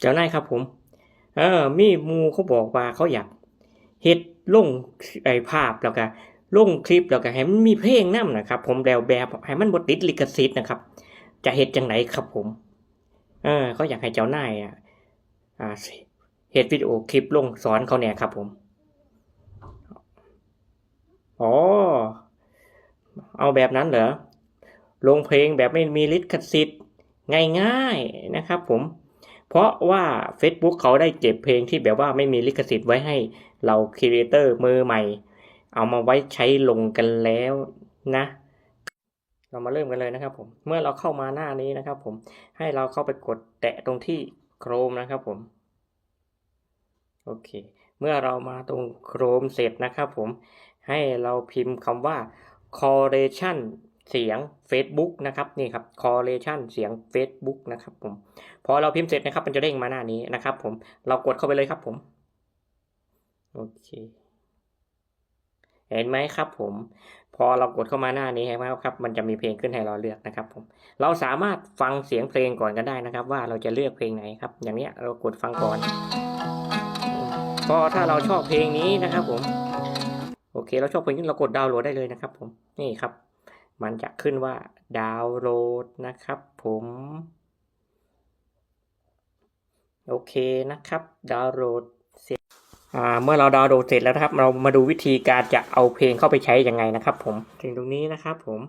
เจ้านายครับผม เออ มีมูเขาบอกว่าเขาอยากเฮ็ดลงไอภาพแล้วก็ลงคลิปแล้วก็ให้มันมีเพลงนำนะครับ ผมแล้วแบบให้มันบ่ติดลิขสิทธิ์นะครับ จะเฮ็ดจังไหนครับผม เออเขาอยากให้เจ้านายอะอ่าเฮ็ดวิดีโอคลิปลงสอนเขาเนี่ยครับ ผมอ๋อเอาแบบนั้นเหรอลงเพลงแบบไม่มีลิขสิทธิ์ง่ายๆนะครับ ผม เพราะว่า Facebook เขาได้เก็บเพลงที่แบบว่าไม่มีลิขสิทธิ์ไว้ให้เราครีเอเตอร์มือใหม่ เอามาไว้ใช้ลงกันแล้วนะ เรามาเริ่มกันเลยนะครับผมเมื่อเราเข้ามาหน้านี้นะครับผมให้เราเข้าไปกดแตะตรงที่โครมนะครับผมโอเค เมื่อเรามาตรงโครมเสร็จนะครับผมให้เราพิมพ์คำว่า correlation เสียง Facebook นะครับนี่ครับ correlation เสียง Facebook นะครับผมพอเราพิมพ์เสร็จนะครับ มันจะเด้งมาหน้านี้นะครับ ผมเรากดเข้าไปเลยครับผมโอเคเห็นไหมครับผม พอเรากดเข้ามาหน้านี้เห็นไหมครับ มันจะมีเพลงขึ้นให้เราเลือกนะครับผมเราสามารถฟังเสียงเพลงก่อนก็ได้นะครับ ว่าเราจะเลือกเพลงไหนครับ อย่างเนี้ยเรากดฟังก่อนพอถ้าเราชอบเพลงนี้นะครับ ผม โอเค เราชอบเพลงนี้เรากดดาวน์โหลดได้เลยนะครับ ผมนี่ครับ มันจะขึ้นว่าดาวน์โหลดนะครับผม โอเคนะครับ ดาวน์โหลดเสร็จเมื่อเราดาวน์โหลดเสร็จแล้วนะครับ เรามาดูวิธีการจะเอาเพลงเข้าไปใช้ยังไงนะครับผมถึงตรงนี้นะครับผม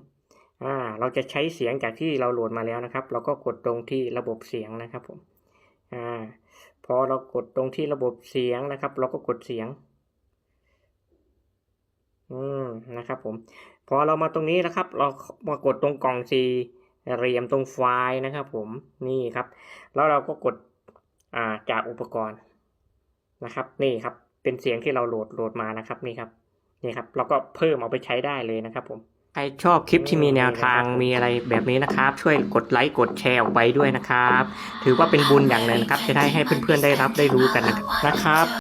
เราจะใช้เสียงจากที่เราโหลดมาแล้วนะครับ เราก็กดตรงที่ระบบเสียงนะครับผมอพอเรากดตรงที่ระบบเสียงนะครับ เราก็กดเสียง อืม นะครับผมพอเรามาตรงนี้นะครับ เรามากดตรงกล่องสี่เหลี่ยมตรงไฟล์นะครับ ผมนี่ครับ แล้วเราก็กดอ่าจากอุปกรณ์นะครับ นี่ครับเป็นเสียงที่เราโหลดโหลดมานะครับนี่ครับนี่ครับ เราก็เพิ่มเอาไปใช้ได้เลยนะครับ ผมใครชอบคลิปที่มีแนวทางมีอะไรแบบนี้นะครับ ช่วยกดไลค์กดแชร์ออกไปด้วยนะครับ ถือว่าเป็นบุญอย่างหนึ่งนะครับ จะได้ให้เพื่อนๆได้รับได้รู้กันนะครับ